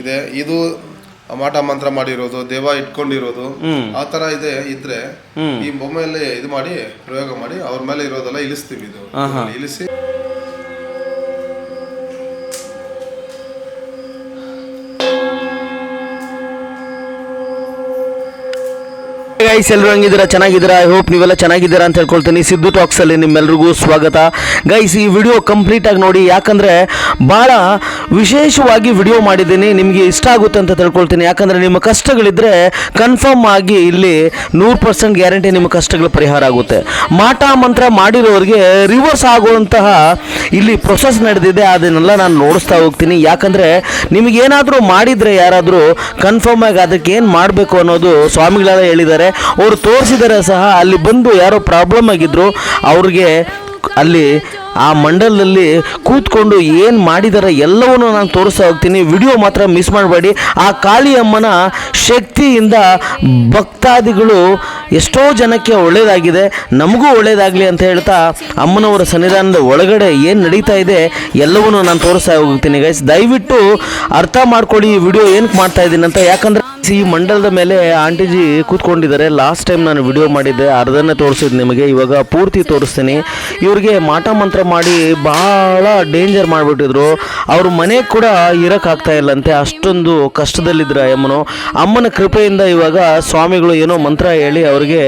ಇದೆ ಇದು ಮಾಟ ಮಂತ್ರ ಮಾಡಿರೋದು ದೇವ ಇಟ್ಕೊಂಡಿರೋದು ಆ ತರ ಇದೆ ಇದ್ರೆ ಈ ಬೊಮ್ಮೆಯಲ್ಲಿ ಇದು ಮಾಡಿ ಪ್ರಯೋಗ ಮಾಡಿ ಅವ್ರ ಮೇಲೆ ಇರೋದೆಲ್ಲ ಇಳಿಸ್ತೀವಿ ಇದು. ಇಳಿಸಿ ಗೈಸ್ ಎಲ್ಲರೂ ಹಂಗಿದ್ದೀರಾ? ಚೆನ್ನಾಗಿದ್ದೀರಾ? ಐ ಹೋಪ್ ನೀವೆಲ್ಲ ಚೆನ್ನಾಗಿದ್ದೀರಾ ಅಂತ ಹೇಳ್ಕೊಳ್ತೀನಿ. ಸಿದ್ದು ಟಾಕ್ಸಲ್ಲಿ ನಿಮ್ಮೆಲ್ರಿಗೂ ಸ್ವಾಗತ. ಗೈಸ್ ಈ ವಿಡಿಯೋ ಕಂಪ್ಲೀಟಾಗಿ ನೋಡಿ, ಯಾಕಂದರೆ ಭಾಳ ವಿಶೇಷವಾಗಿ ವಿಡಿಯೋ ಮಾಡಿದ್ದೀನಿ. ನಿಮಗೆ ಇಷ್ಟ ಆಗುತ್ತೆ ಅಂತ ತಿಳ್ಕೊಳ್ತೀನಿ. ಯಾಕಂದರೆ ನಿಮ್ಮ ಕಷ್ಟಗಳಿದ್ದರೆ ಕನ್ಫರ್ಮ್ ಆಗಿ ಇಲ್ಲಿ ನೂರು ಪರ್ಸೆಂಟ್ ಗ್ಯಾರಂಟಿ ನಿಮ್ಮ ಕಷ್ಟಗಳು ಪರಿಹಾರ ಆಗುತ್ತೆ. ಮಾಟ ಮಂತ್ರ ಮಾಡಿರೋರಿಗೆ ರಿವರ್ಸ್ ಆಗುವಂತಹ ಇಲ್ಲಿ ಪ್ರೊಸೆಸ್ ನಡೆದಿದೆ. ಅದನ್ನೆಲ್ಲ ನಾನು ನೋಡಿಸ್ತಾ ಹೋಗ್ತೀನಿ. ಯಾಕಂದರೆ ನಿಮಗೇನಾದರೂ ಮಾಡಿದರೆ ಯಾರಾದರೂ ಕನ್ಫರ್ಮ್ ಆಗಿ ಅದಕ್ಕೆ ಏನು ಮಾಡಬೇಕು ಅನ್ನೋದು ಸ್ವಾಮಿಗಳೆಲ್ಲ ಹೇಳಿದ್ದಾರೆ. ಅವರು ತೋರಿಸಿದರೆ ಸಹ ಅಲ್ಲಿ ಬಂದು ಯಾರೋ ಪ್ರಾಬ್ಲಮ್ ಆಗಿದ್ರು ಅವ್ರಿಗೆ ಅಲ್ಲಿ ಆ ಮಂಡಲದಲ್ಲಿ ಕೂತ್ಕೊಂಡು ಏನು ಮಾಡಿದ್ದಾರೆ ಎಲ್ಲವನ್ನು ನಾನು ತೋರಿಸ್ತಾ ಹೋಗ್ತೀನಿ. ವಿಡಿಯೋ ಮಾತ್ರ ಮಿಸ್ ಮಾಡಬೇಡಿ. ಆ ಕಾಳಿಯಮ್ಮನ ಶಕ್ತಿಯಿಂದ ಭಕ್ತಾದಿಗಳು ಎಷ್ಟೋ ಜನಕ್ಕೆ ಒಳ್ಳೆಯದಾಗಿದೆ ನಮಗೂ ಒಳ್ಳೆಯದಾಗಲಿ ಅಂತ ಹೇಳ್ತಾ ಅಮ್ಮನವರ ಸನ್ನಿಧಾನದ ಒಳಗಡೆ ಏನು ನಡೀತಾ ಇದೆ ಎಲ್ಲವನ್ನು ನಾನು ತೋರಿಸ್ತಾ ಹೋಗ್ತೀನಿ ಗೈಸ್ ದಯವಿಟ್ಟು ಅರ್ಥ ಮಾಡ್ಕೊಳ್ಳಿ ಈ ವಿಡಿಯೋ ಏನಕ್ಕೆ ಮಾಡ್ತಾ ಇದ್ದೀನಿ ಅಂತ. ಯಾಕಂದರೆ ಈ ಮಂಡಲದ ಮೇಲೆ ಆಂಟಿಜಿ ಕೂತ್ಕೊಂಡಿದ್ದಾರೆ. ಲಾಸ್ಟ್ ಟೈಮ್ ನಾನು ವಿಡಿಯೋ ಮಾಡಿದ್ದೆ, ಅರ್ಧನೇ ತೋರಿಸಿದ್ದು ನಿಮಗೆ. ಇವಾಗ ಪೂರ್ತಿ ತೋರಿಸ್ತೀನಿ. ಇವರಿಗೆ ಮಾಟ ಮಂತ್ರ ಮಾಡಿ ಬಹಳ ಡೇಂಜರ್ ಮಾಡಿಬಿಟ್ಟಿದ್ರು. ಅವ್ರ ಮನೆ ಕೂಡ ಇರೋಕ್ಕಾಗ್ತಾ ಇಲ್ಲಂತೆ. ಅಷ್ಟೊಂದು ಕಷ್ಟದಲ್ಲಿದ್ರು ಅಮ್ಮನು ಅಮ್ಮನ ಕೃಪೆಯಿಂದ ಇವಾಗ ಸ್ವಾಮಿಗಳು ಏನೋ ಮಂತ್ರ ಹೇಳಿ ಅವ್ರಿಗೆ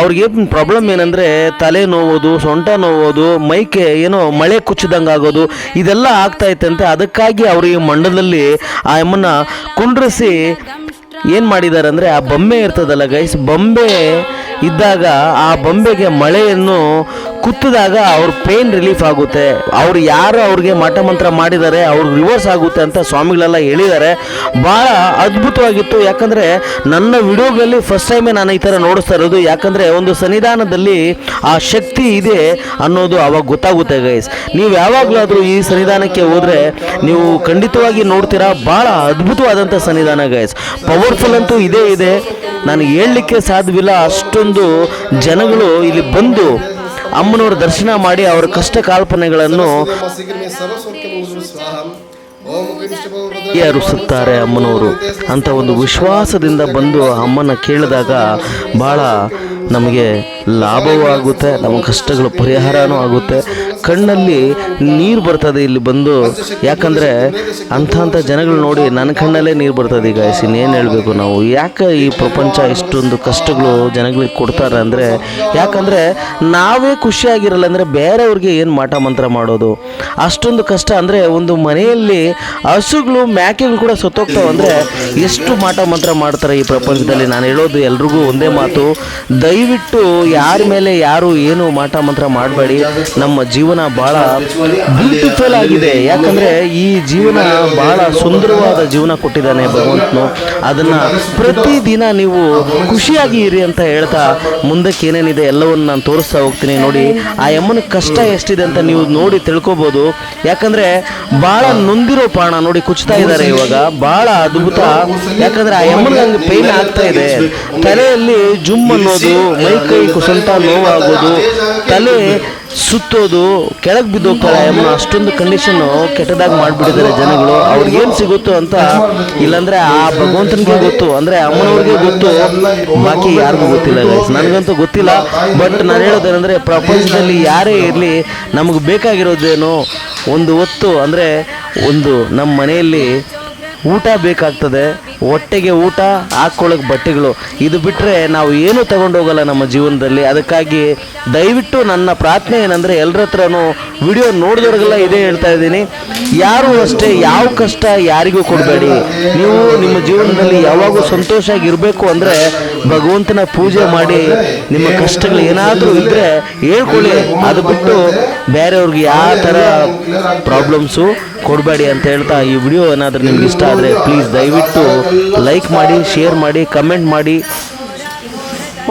ಅವ್ರಿಗೆ ಪ್ರಾಬ್ಲಮ್ ಏನಂದರೆ ತಲೆ ನೋವೋದು, ಸೊಂಟ ನೋವೋದು, ಮೈಕೆ ಏನೋ ಮಳೆ ಕುಚ್ಚಿದಂಗೆ ಆಗೋದು, ಇದೆಲ್ಲ ಆಗ್ತಾ ಇತ್ತಂತೆ. ಅದಕ್ಕಾಗಿ ಅವರು ಈ ಮಂಡಲದಲ್ಲಿ ಆ ಅಮ್ಮನ ಕುಂಡ್ರಿಸಿ ಏನು ಮಾಡಿದ್ದಾರೆ ಅಂದರೆ ಆ ಬೊಂಬೆ ಇರ್ತದಲ್ಲ ಗೈಸ್ ಬೊಂಬೆ ಇದ್ದಾಗ ಆ ಬೊಂಬೆಗೆ ಮಳೆಯನ್ನು ಕುತ್ತಿದಾಗ ಅವ್ರ ಪೇನ್ ರಿಲೀಫ್ ಆಗುತ್ತೆ. ಅವ್ರು ಯಾರು ಅವ್ರಿಗೆ ಮಠ ಮಂತ್ರ ಮಾಡಿದ್ದಾರೆ ಅವ್ರು ರಿವರ್ಸ್ ಆಗುತ್ತೆ ಅಂತ ಸ್ವಾಮಿಗಳೆಲ್ಲ ಹೇಳಿದ್ದಾರೆ. ಭಾಳ ಅದ್ಭುತವಾಗಿತ್ತು. ಯಾಕಂದರೆ ನನ್ನ ವಿಡಿಯೋಗಳಲ್ಲಿ ಫಸ್ಟ್ ಟೈಮೇ ನಾನು ಈ ಥರ ನೋಡಿಸ್ತಾ ಇರೋದು. ಯಾಕಂದರೆ ಒಂದು ಸನ್ನಿಧಾನದಲ್ಲಿ ಆ ಶಕ್ತಿ ಇದೆ ಅನ್ನೋದು ಅವಾಗ ಗೊತ್ತಾಗುತ್ತೆ ಗೈಸ್ ನೀವು ಯಾವಾಗಲಾದರೂ ಈ ಸನ್ನಿಧಾನಕ್ಕೆ ಹೋದರೆ ನೀವು ಖಂಡಿತವಾಗಿ ನೋಡ್ತೀರಾ. ಭಾಳ ಅದ್ಭುತವಾದಂಥ ಸನ್ನಿಧಾನ ಗೈಸ್ ಪವರ್ಫುಲ್ ಅಂತೂ ಇದೇ ಇದೆ. ನಾನು ಹೇಳಲಿಕ್ಕೆ ಸಾಧ್ಯವಿಲ್ಲ. ಅಷ್ಟೊಂದು ಜನಗಳು ಇಲ್ಲಿ ಬಂದು ಅಮ್ಮನವರ ದರ್ಶನ ಮಾಡಿ ಅವರ ಕಷ್ಟ ಕಾಲ್ಪನೆಗಳನ್ನು ಅರುಸುತ್ತಾರೆ ಅಮ್ಮನವರು. ಅಂತ ಒಂದು ವಿಶ್ವಾಸದಿಂದ ಬಂದು ಅಮ್ಮನ ಕೇಳಿದಾಗ ಭಾಳ ನಮಗೆ ಲಾಭವೂ ಆಗುತ್ತೆ, ನಮ್ಮ ಕಷ್ಟಗಳು ಪರಿಹಾರವೂ ಆಗುತ್ತೆ. ಕಣ್ಣಲ್ಲಿ ನೀರು ಬರ್ತದೆ ಇಲ್ಲಿ ಬಂದು. ಯಾಕಂದರೆ ಅಂಥ ಅಂಥ ಜನಗಳು ನೋಡಿ ನನ್ನ ಕಣ್ಣಲ್ಲೇ ನೀರು ಬರ್ತದೆ ಈಗ ಇನ್ನೇನು ಹೇಳಬೇಕು ನಾವು. ಯಾಕೆ ಈ ಪ್ರಪಂಚ ಇಷ್ಟೊಂದು ಕಷ್ಟಗಳು ಜನಗಳಿಗೆ ಕೊಡ್ತಾರೆ ಅಂದರೆ, ಯಾಕಂದರೆ ನಾವೇ ಖುಷಿಯಾಗಿರಲ್ಲ ಅಂದರೆ ಬೇರೆಯವ್ರಿಗೆ ಏನು ಮಾಟ ಮಂತ್ರ ಮಾಡೋದು? ಅಷ್ಟೊಂದು ಕಷ್ಟ ಅಂದರೆ ಒಂದು ಮನೆಯಲ್ಲಿ ಹಸುಗಳು, ಮ್ಯಾಕೆಗಳು ಕೂಡ ಸತ್ತೋಗ್ತಾವೆ ಅಂದರೆ ಎಷ್ಟು ಮಾಟ ಮಂತ್ರ ಮಾಡ್ತಾರೆ ಈ ಪ್ರಪಂಚದಲ್ಲಿ? ನಾನು ಹೇಳೋದು ಎಲ್ರಿಗೂ ಒಂದೇ ಮಾತು. ದಯವಿಟ್ಟು ಯಾರ ಮೇಲೆ ಯಾರು ಏನು ಮಾಟ ಮಂತ್ರ ಮಾಡಬೇಡಿ. ನಮ್ಮ ಜೀವನ ಭಾಳ ಬ್ಯೂಟಿಫುಲ್ ಆಗಿದೆ. ಯಾಕಂದರೆ ಈ ಜೀವನ ಭಾಳ ಸುಂದರವಾದ ಜೀವನ ಕೊಟ್ಟಿದ್ದಾನೆ ಭಗವಂತನು. ಅದನ್ನು ಪ್ರತಿದಿನ ನೀವು ಖುಷಿಯಾಗಿ ಇರಿ ಅಂತ ಹೇಳ್ತಾ ಮುಂದಕ್ಕೆ ಏನೇನಿದೆ ಎಲ್ಲವನ್ನು ನಾನು ತೋರಿಸ್ತಾ ಹೋಗ್ತೀನಿ. ನೋಡಿ, ಆ ಯಮ್ಮನ ಕಷ್ಟ ಎಷ್ಟಿದೆ ಅಂತ ನೀವು ನೋಡಿ ತಿಳ್ಕೊಬೋದು. ಯಾಕಂದರೆ ಭಾಳ ನೊಂದಿರೋ ಪ್ರಾಣ ನೋಡಿ ಕುಚ್ತಾ ಇದ್ದಾರೆ ಇವಾಗ. ಭಾಳ ಅದ್ಭುತ. ಯಾಕಂದರೆ ಆ ಯಮ್ಮನ ಪೇನ್ ಆಗ್ತಾ ಇದೆ. ತಲೆಯಲ್ಲಿ ಜುಮ್ ಅನ್ನೋದು ಮೈ ಕೈ ಕುಸಂತ ನೋವಾಗೋದು, ತಲೆ ಸುತ್ತೋದು, ಕೆಳಗೆ ಬಿದ್ದೋಗ್ತಾರೆ ಅಮ್ಮನ ಅಷ್ಟೊಂದು ಕಂಡೀಷನ್ನು ಕೆಟ್ಟದಾಗಿ ಮಾಡಿಬಿಟ್ಟಿದ್ದಾರೆ ಜನಗಳು. ಅವ್ರಿಗೇನು ಸಿಗುತ್ತೋ ಅಂತ ಇಲ್ಲಾಂದ್ರೆ ಆ ಭಗವಂತನಿಗೆ ಗೊತ್ತು, ಅಂದರೆ ಅಮ್ಮನವ್ರಿಗೆ ಗೊತ್ತು. ಬಾಕಿ ಯಾರಿಗೂ ಗೊತ್ತಿಲ್ಲ ನನಗಂತೂ ಗೊತ್ತಿಲ್ಲ ಬಟ್ ನಾನು ಹೇಳೋದೇನೆಂದರೆ ಪ್ರಪಂಚದಲ್ಲಿ ಯಾರೇ ಇರಲಿ, ನಮಗೆ ಬೇಕಾಗಿರೋದೇನು ಒಂದು ಹೊತ್ತು, ಅಂದರೆ ಒಂದು ನಮ್ಮ ಮನೆಯಲ್ಲಿ ಊಟ ಬೇಕಾಗ್ತದೆ. ಹೊಟ್ಟೆಗೆ ಊಟ ಹಾಕ್ಕೊಳ್ಳೋಕೆ ಬಟ್ಟೆಗಳು. ಇದು ಬಿಟ್ಟರೆ ನಾವು ಏನು ಹೋಗಲ್ಲ ನಮ್ಮ ಜೀವನದಲ್ಲಿ. ಅದಕ್ಕಾಗಿ ದಯವಿಟ್ಟು ನನ್ನ ಪ್ರಾರ್ಥನೆ ಏನಂದರೆ ಎಲ್ಲರ ಹತ್ರನೂ ವಿಡಿಯೋ ನೋಡಿದವ್ರಿಗೆಲ್ಲ ಇದೇ ಹೇಳ್ತಾ ಇದ್ದೀನಿ. ಯಾರು ಅಷ್ಟೇ, ಯಾವ ಕಷ್ಟ ಯಾರಿಗೂ ಕೊಡಬೇಡಿ. ನೀವು ನಿಮ್ಮ ಜೀವನದಲ್ಲಿ ಯಾವಾಗೂ ಸಂತೋಷ ಆಗಿರಬೇಕು ಅಂದರೆ ಭಗವಂತನ ಪೂಜೆ ಮಾಡಿ ನಿಮ್ಮ ಕಷ್ಟಗಳು ಏನಾದರೂ ಇದ್ದರೆ ಹೇಳ್ಕೊಳ್ಳಿ. ಅದು ಬಿಟ್ಟು ಬೇರೆಯವ್ರಿಗೆ ಯಾವ ಥರ ಪ್ರಾಬ್ಲಮ್ಸು ಕೊಡಬೇಡಿ ಅಂತ ಹೇಳ್ತಾ ಈ ವಿಡಿಯೋ ಏನಾದರೂ ನಿಮ್ಗೆ ಇಷ್ಟ ಆದರೆ ಪ್ಲೀಸ್ ದಯವಿಟ್ಟು ಲೈಕ್ ಮಾಡಿ ಶೇರ್ ಮಾಡಿ ಕಮೆಂಟ್ ಮಾಡಿ.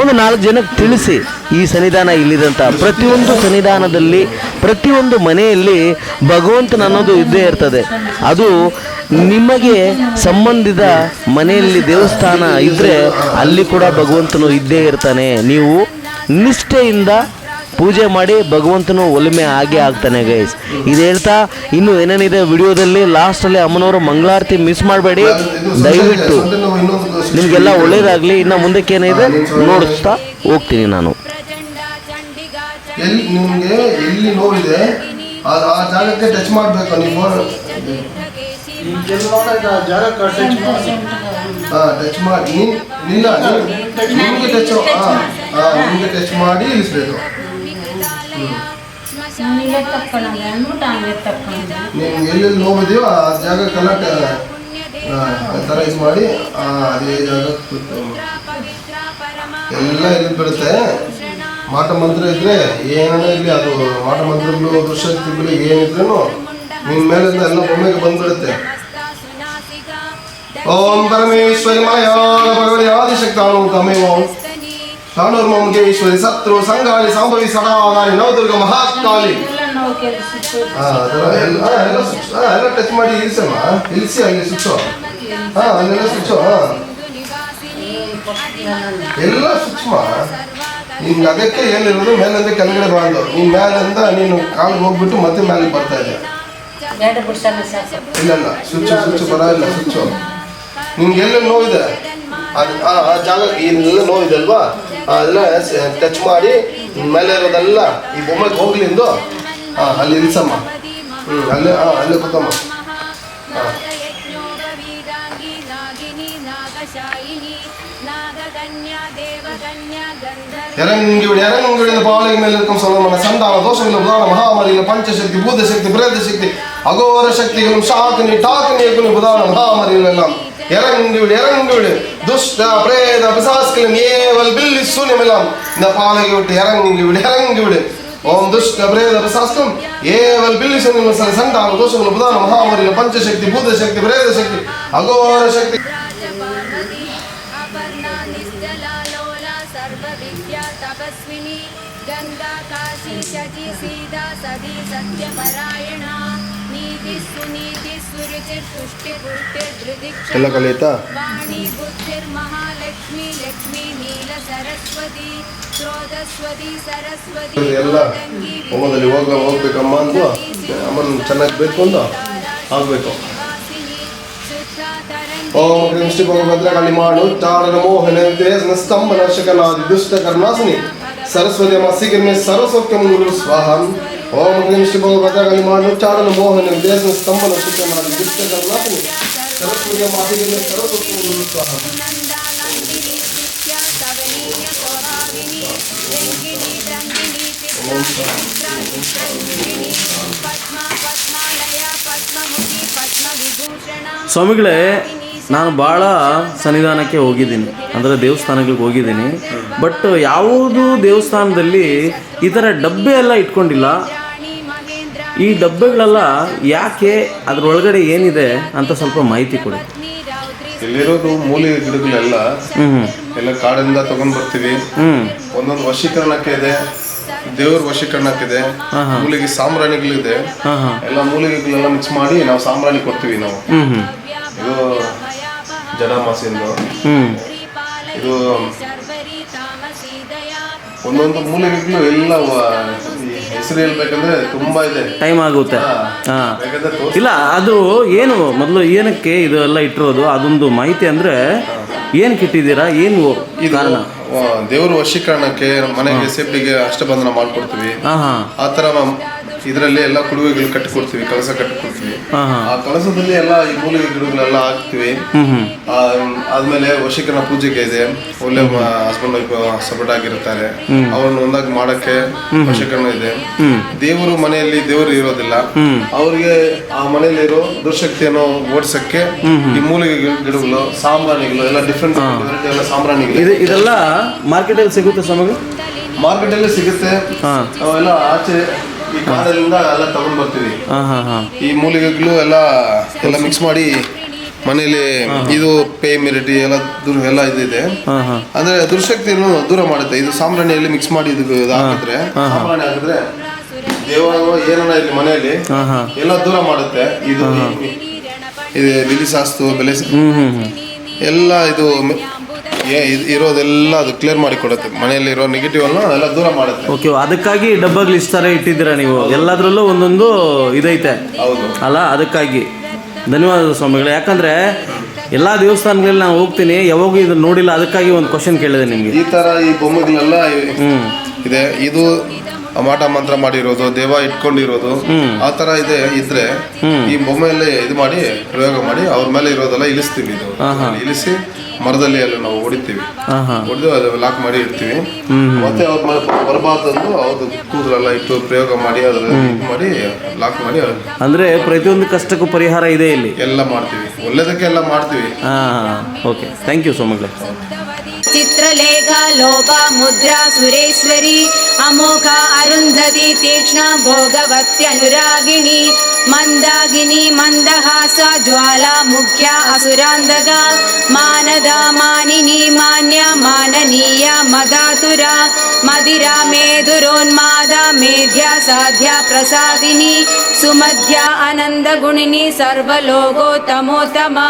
ಒಂದು ನಾಲ್ಕು ಜನಕ್ಕೆ ತಿಳಿಸಿ ಈ ಸನ್ನಿಧಾನ ಇಲ್ಲಿದಂತ ಪ್ರತಿಯೊಂದು ಸನ್ನಿಧಾನದಲ್ಲಿ, ಪ್ರತಿಯೊಂದು ಮನೆಯಲ್ಲಿ ಭಗವಂತನ ಅನ್ನೋದು ಇದ್ದೇ ಇರ್ತದೆ. ಅದು ನಿಮಗೆ ಸಂಬಂಧಿತ ಮನೆಯಲ್ಲಿ ದೇವಸ್ಥಾನ ಇದ್ದರೆ ಅಲ್ಲಿ ಕೂಡ ಭಗವಂತನು ಇದ್ದೇ ಇರ್ತಾನೆ. ನೀವು ನಿಷ್ಠೆಯಿಂದ ಪೂಜೆ ಮಾಡಿ ಭಗವಂತನು ಒಲಿಮೆ ಆಗೇ ಆಗ್ತಾನೆ ಗೈಸ್ ಇದು ಹೇಳ್ತಾ ಇನ್ನು ಏನೇನಿದೆ ವಿಡಿಯೋದಲ್ಲಿ ಲಾಸ್ಟಲ್ಲಿ ಅಮ್ಮನವರು ಮಂಗಳಾರತಿ ಮಿಸ್ ಮಾಡಬೇಡಿ. ದಯವಿಟ್ಟು ನಿಮಗೆಲ್ಲ ಒಳ್ಳೇದಾಗಲಿ. ಇನ್ನು ಮುಂದಕ್ಕೆ ಏನಿದೆ ನೋಡಿಸ್ತಾ ಹೋಗ್ತೀನಿ ನಾನು. ನಿಮಗೆ ಎಲ್ಲಿ ನೋವಿದೆ, ಆ ಜಾಗಕ್ಕೆ ಟಚ್ ಮಾಡಬೇಕು, ನೀವು. ಹಾ ಟಚ್ ಮಾಡಿ ನೀನ್ ನಿಲ್ಲ ನಿಮಗೆ ಟಚ್ ಹಾಂ ಹಾಂ ನಿಮ್ಗೆ ಟಚ್ ಮಾಡಿ ಇಳಿಸ್ಬೇಕು ನೀವು ಎಲ್ಲೆಲ್ಲಿ ನೋವಿದೆಯೋ ಆ ಜಾಗ ಟ- ಆ, ಆ ಥರ ಇದು ಮಾಡಿ ಅದೇ ಜಾಗ ಎಲ್ಲ ಇಲ್ಲಿ ಬರುತ್ತೆ ಮಾಟ ಮಂತ್ರ ಇದ್ರೆ ಏನೇ ಇರಲಿ ಅದು ಮಾಟ ಮಂತ್ರಗಳು ದುಶಕ್ತಿಗಳು ಏನಿದ್ರು ನಿಮ್ಮ ಮೇಲಿಂದ ಎಲ್ಲ ಭೂಮಿಗೆ ಬಂದ್ಬಿಡುತ್ತೆ. ಓಂ ಪರಮೇಶ್ವರಿ ಭಗವತಿ ಆದಿಶಕ್ತಾನು ತಮೇವ ತಾನೂರ್ಮಂಗೆ ಈಶ್ವರಿ ಸತ್ರು ಸಂಗಾಳಿ ಸಾಂಭವಿ ಸದಾಗಾಲಿ ನವದುರ್ಗ ಮಹಾಕಾಲಿ ಎಲ್ಲ ಟಚ್ ಮಾಡಿ ಇಳಿಸಮ್ಮ ಇಳಿಸಿ ಅಲ್ಲಿ ಸುಚ್ಚು ಹಾ, ಅಲ್ಲೆಲ್ಲ ಸುಚ್ಚು ಎಲ್ಲ ಸೂಕ್ಷ್ಮ ಮಾ ನಿನ್ಗೆ ಅದಕ್ಕೆ ಏನಿರೋದು ಮೇಲಿಂದ ಕೆಳಗಡೆ ಬಾರ್ದು ನೀನ್ ಮೇಲಿಂದ ನೀನು ಕಾಲ್ ಹೋಗ್ಬಿಟ್ಟು ಮತ್ತೆ ಮೇಲೆ ಬರ್ತಾ ಇದೆ ಬೇಡ ಬಿಡ್ಸಲ್ಲ ಸಾಕು ಇಲ್ಲ ಇಲ್ಲ ಸ್ವಿಚ್ ಸ್ವಿಚ್ ಬರ ಇಲ್ಲ ಸ್ವಿಚ್ಚು ನಿನ್ಗೆ ಎಲ್ಲ ನೋವಿದೆ ಅದು ಆ ಆ ಜಾಗ ಏನೆಲ್ಲ ನೋವಿದೆ ಅಲ್ವಾ ಅದೆಲ್ಲ ಟಚ್ ಮಾಡಿ ಮೇಲೆ ಇರೋದೆಲ್ಲ ಈ ಬೊಮ್ಮೆಗೆ ಹೋಗ್ಲಿಂದು ಹಾ ಅಲ್ಲಿ ಇಳಿಸಮ್ಮ ಹ್ಞೂ ಅಲ್ಲೇ ಹಾಂ ಅಲ್ಲೇ ಕೂತಮ್ಮ ಹಾಂ இறங்கி விடு இறங்கி விடு இந்த பாலை மேல் இருக்கும் சொல்லமான சண்டான தோஷங்கள் உதாரண மகாமரியில பஞ்சசக்தி பூதசக்தி பிரேத சக்தி அகோர சக்திகளும் ஷாக்கினி டாக்கினி யக்குனி உதாரண மகாமரியில் எல்லாம் இறங்கி விடு இறங்கி விடு துஷ்ட பிரேத பிசாஸ்களும் ஏவல் பில்லி சூன்யம் எல்லாம் இந்த பாலை விட்டு இறங்கி விடு இறங்கி விடு ஓம் துஷ்ட பிரேத பிசாஸ்கம் ஏவல் பில்லி சூன்யம் சண்டான தோஷங்கள் உதாரண மகாமரியில பஞ்சசக்தி பூதசக்தி பிரேத சக்தி அகோர சக்தி अपर्णा निश्चला लोला सर्वविद्या तपस्विनी गंगा काशी शची सीता सदी सत्यपरायणा ಎಲ್ಲ ಕಲಿಯುತ್ತಾ? ವಾಣಿ ಲಕ್ಷ್ಮಿ ನೀಲ ಸರಸ್ವತಿ ಸರಸ್ವತಿ ಎಲ್ಲ ಹೋಮದಲ್ಲಿ ಹೋಗ ಹೋಗ್ಬೇಕಮ್ಮ ಅಂದು ಅಮ್ಮನ ಚೆನ್ನಾಗಿ ಅಂತ ಆಗ್ಬೇಕು. ಓಂ ಶ್ರೀ ಮಾಡು. ಕಲಿಮಾಡು ಚಾರಣ ಸ್ತಂಭನ ಸ್ತಂಭ ದುಷ್ಟ ಕರ್ಣಾಸಿನಿ ಸರಸ್ವತಿ ಅಮ್ಮ ಓಂ ಗದಗಲಿ ಚಾಡಲು ಮೋಹನ ದೇಶ ಸ್ತಂಭನ ಮಾಡಿ ಸರಸ್ವತಿಯ ಮಾತಿಗೆ ಸರಸ್ವತಿ ಸ್ವಾಮಿಗಳೇ, ನಾನು ಭಾಳ ಸನ್ನಿಧಾನಕ್ಕೆ ಹೋಗಿದ್ದೀನಿ. ಅಂದರೆ ದೇವಸ್ಥಾನಗಳಿಗೆ ಹೋಗಿದ್ದೀನಿ. ಬಟ್ ಯಾವುದೂ ದೇವಸ್ಥಾನದಲ್ಲಿ ಈ ಥರ ಡಬ್ಬೆ ಎಲ್ಲ ಇಟ್ಕೊಂಡಿಲ್ಲ. ಈ ಡಬ್ಬೆಗಳೆಲ್ಲ ಯಾಕೆ ಅದರೊಳಗಡೆ ಏನಿದೆ ಅಂತ ಸ್ವಲ್ಪ ಮಾಹಿತಿ ಕೊಡಿ. ಇಲ್ಲಿರೋದು ಮೂಲಿ ಗಿಡಗಳೆಲ್ಲ ಎಲ್ಲ ಕಾಡಿಂದ ತಗೊಂಡ್ ಬರ್ತೀವಿ. ಒಂದೊಂದು ವಶೀಕರಣಕ್ಕೆ ಇದೆ ದೇವ್ರ ವಶೀಕರಣಕ್ಕಿದೆ ಮೂಲಿಗೆ ಸಾಮ್ರಾಣಿಗಳಿದೆ. ಎಲ್ಲ ಮೂಲಿಗೆಗಳೆಲ್ಲ ಮಿಕ್ಸ್ ಮಾಡಿ ನಾವು ಸಾಮ್ರಾಣಿ ಕೊಡ್ತೀವಿ ನಾವು. ಇದು ಜಡಮಾಸಿಂದು. ಇದು ಒಂದೊಂದು ಮೂಲಿಗೆಗಳು ಎಲ್ಲ ಈ ಹೆಸರು ಹೇಳ್ಬೇಕಂದ್ರೆ ತುಂಬಾ ಇದೆ. ಟೈಮ್ ಆಗುತ್ತೆ. ಹಾಂ. ತೋರ್ಸ್- ಇಲ್ಲ ಅದು ಏನು ಮೊದಲು ಏನಕ್ಕೆ ಇದು ಎಲ್ಲ ಇಟ್ಟಿರೋದು ಅದೊಂದು ಮಾಹಿತಿ ಅಂದ್ರೆ ಏನ್ ಇಟ್ಟಿದ್ದೀರಾ ಏನು ಇದು ಕಾರಣ? ದೇವರು ದೇವ್ರ ವಶೀಕರಣಕ್ಕೆ ಮನೆಗೆ ಸೇಫ್ಟಿಗೆ ಅಷ್ಟಬಂಧನ ಮಾಡ್ಕೊಡ್ತೀವಿ. ಆತರ ಹಾಂ. ಆ ಥರ ಇದರಲ್ಲಿ ಎಲ್ಲ ಕುಡುವೆಗಳು ಕಟ್ಟಿಕೊಡ್ತೀವಿ ಕಳಸ ಕಟ್ಟಿಕೊಡ್ತೀವಿ. ಆ ಕಳಸದಲ್ಲಿ ಎಲ್ಲ ಈ ಮೂಲಿಕೆ ಗಿಡಗಳೆಲ್ಲ ಹಾಕ್ತಿವಿ. ಆ, ಆದ್ಮೇಲೆ ವಶೀಕರಣ ಪೂಜೆಗೆ ಇದೆ. ಒಳ್ಳೆ ಹಸ್ಬೆಂಡ್ ವೈಫ್ ಸಪೋರ್ಟ್ ಆಗಿರ್ತಾರೆ ಅವ್ರನ್ನ ಒಂದಾಗಿ ಮಾಡಕ್ಕೆ ವಶೀಕರಣ ಇದೆ. ದೇವರು ಮನೆಯಲ್ಲಿ ದೇವರು ಇರೋದಿಲ್ಲ. ಅವ್ರಿಗೆ ಆ ಮನೆಯಲ್ಲಿರೋ ದುರ್ಶಕ್ತಿಯನ್ನು ಓಡಿಸಕ್ಕೆ ಈ ಮೂಲಿಕೆ ಗಿ- ಗಿಡಗಳು ಸಾಂಬ್ರಾಣಿಗಳು ಎಲ್ಲ ಡಿಫ್ರೆಂಟ್ ಎಲ್ಲ ಸಾಂಬ್ರಾಣಿಗಳು ಇದು ಇದೆಲ್ಲ ಮಾರ್ಕೆಟಲ್ಲಿ ಸಿಗುತ್ತೆ ಮಾರ್ಕೆಟ್ ಮಾರ್ಕೆಟಲ್ಲಿ ಸಿಗುತ್ತೆ. ಅವೆಲ್ಲ ಆಚೆ ಈ ಕಾಡಲ್ಲಿಂದ ಎಲ್ಲ ತಗೊಂಡ್ ಬರ್ತೀವಿ. ಹಾಂ ಹಾಂ ಹಾಂ. ಈ ಮೂಲಿಕೆಗಳು ಎಲ್ಲ ಎಲ್ಲ ಮಿಕ್ಸ್ ಮಾಡಿ ಮನೇಲಿ ಇದು ಪೇ ಮಿರಿಟಿ ಎಲ್ಲ ದೂರ ಎಲ್ಲ ಇದಿದೆ. ಹಾಂ ಹಾಂ. ಅಂದ್ರೆ ದುರ್ಶಕ್ತಿಯನ್ನು ದೂರ ಮಾಡುತ್ತೆ. ಇದು ಸಾಂಬ್ರಾಣಿಯಲ್ಲಿ ಮಿಕ್ಸ್ ಮಾಡಿ ಇದು ಇದು ಹಾಕಿದ್ರೆ ಸಾಂಬ್ರಾಣಿ ಹಾಕಿದ್ರೆ ದೇವರು ಏನನ್ನ ಇಲ್ಲಿ ಮನೆಯಲ್ಲಿ ಹಾಂ ಹಾಂ. ಎಲ್ಲ ದೂರ ಮಾಡುತ್ತೆ. ಇದು ಇದು ಬಿಳಿ ಸಾಸ್ತು ಬೆಲೆ ಸ- ಹ್ಞೂ ಹ್ಞೂ ಹ್ಞೂ ಎಲ್ಲ ಇದು ಮ- ಏ- ಇದ್- ಇರೋದೆಲ್ಲ ಅದು ಕ್ಲಿಯರ್ ಮಾಡಿ ಕೊಡುತ್ತೆ. ಮನೆಯಲ್ಲಿ ಇರೋ ನೆಗೆಟಿವ್ ಅನ್ನು ಅದೆಲ್ಲ ದೂರ ಮಾಡುತ್ತೆ. ಓಕೆ ಅದಕ್ಕಾಗಿ ಡಬ್ಬಗಳು ಇಷ್ಟು ಥರ ಇಟ್ಟಿದ್ದೀರಾ ನೀವು? ಎಲ್ಲದರಲ್ಲೂ ಒಂದೊಂದು ಇದೈತೆ. ಹೌದು. ಅಲ್ಲ ಅದಕ್ಕಾಗಿ. ಧನ್ಯವಾದ ಸ್ವಾಮಿಗಳು. ಯಾಕಂದರೆ ಎಲ್ಲ ದೇವಸ್ಥಾನಗಳಲ್ಲಿ ನಾನು ಹೋಗ್ತೀನಿ ಯಾವಾಗ ಇದನ್ನು ನೋಡಿಲ್ಲ ಅದಕ್ಕಾಗಿ ಒಂದು ಕ್ವಶನ್ ಕೇಳಿದೆ ನಿಮಗೆ. ಈ ತರ ಈ ಬೊಮ್ಮೆಗಳೆಲ್ಲ ಇದೆ. ಇದು ಮಾಟ ಮಂತ್ರ ಮಾಡಿರೋದು ದೇವ ಇಟ್ಕೊಂಡಿರೋದು ಆ ತರ ಇದೆ ಇದ್ರೆ ಈ ಬೊಮ್ಮೆಯಲ್ಲೇ ಇದು ಮಾಡಿ ಪ್ರಯೋಗ ಮಾಡಿ ಅವ್ರ ಮೇಲೆ ಇರೋದೆಲ್ಲ ಇಳಿಸ್ತೀವಿ ಇದು. ಇಳಿಸಿ ಮರದಲ್ಲಿ ಎಲ್ಲ ನಾವು ಹೊಡಿತೀವಿ ಹೊಡೆದು ಅದು ಲಾಕ್ ಮಾಡಿ ಇಡ್ತೀವಿ. ಮತ್ತೆ ಅವ್ರ ಬರಬಾರ್ದಂದು ಅವ್ರದ್ದು ಕೂದಲೆಲ್ಲ ಇಟ್ಟು ಪ್ರಯೋಗ ಮಾಡಿ ಅದ್ರ ಇದು ಮಾಡಿ ಲಾಕ್ ಮಾಡಿ ಅಂದ್ರೆ ಪ್ರತಿಯೊಂದು ಕಷ್ಟಕ್ಕೂ ಪರಿಹಾರ ಇದೆ ಇಲ್ಲಿ? ಎಲ್ಲ ಮಾಡ್ತೀವಿ. ಒಳ್ಳೇದಕ್ಕೆ ಎಲ್ಲ ಮಾಡ್ತೀವಿ. ಹಾಂ ಓಕೆ ಥ್ಯಾಂಕ್ ಯು ಸ್ವಾಮಿಗಳೇ चित्रलेखा लोपा मुद्रा सुरेश्वरी अमोघ अरुन्धति तीक्ष्णा भोगवत्यनुरागिणी मन्दागिनी मन्दहासा ज्वाला मुख्या असुरान्धगा मानदा मानिनी मान्या माननीया मदातुरा मदिरा मेधुरोन्मादा मेध्या साध्या प्रसादिनी सुमध्या आनन्दगुणिनी सर्वलोकोत्तमोत्तमा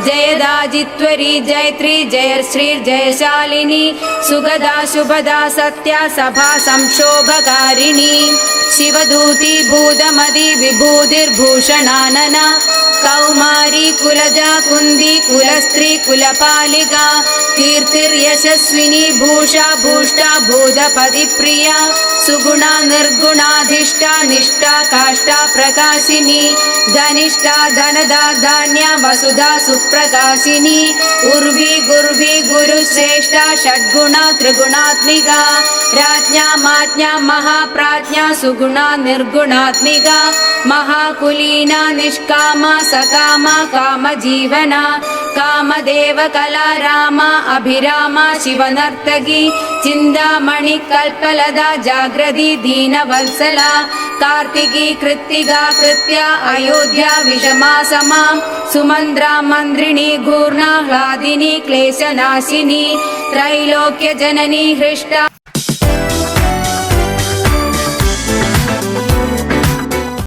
जयदाजित्वरी जयत्री जयश्री जयशालिनी सुगदा शुभदा सत्या सभा संक्षोभकारिणी। शिवदूती भूतमदि विभूतिर्भूषणानना। कौमारी कुलजा कुन्दी कुलस्त्री कुलपालिका। कीर्तिर्यशस्विनी भूषा भूष्टा भूतपदिप्रिया। सुगुणा निर्गुणाधिष्ठा निष्ठा काष्ठा प्रकाशिनी। धनिष्ठा धनदा धान्या वसुधा सुप्रकाशिनी उर्वी गुर्वी गुरुश्रेष्ठा षड्गुणा त्रिगुणात्मिका। राज्ञा माज्ञा महाप्राज्ञा सुगुणा निर्गुणात्मिका। महाकुलीना निष्कामा सकामा कामजीवना। कामदेव कला रामा अभिरामा शिवनर्तकी चिन्तामणि कल्पलदा जाग्रती दीनवत्सला कार्तिकी कृत्तिका कृत्या अयोध्या विषमा समा सुमन्द्रा मन्त्रिणी घूर्णा ह्लादिनी क्लेशनाशिनी त्रैलोक्यजननी हृष्टा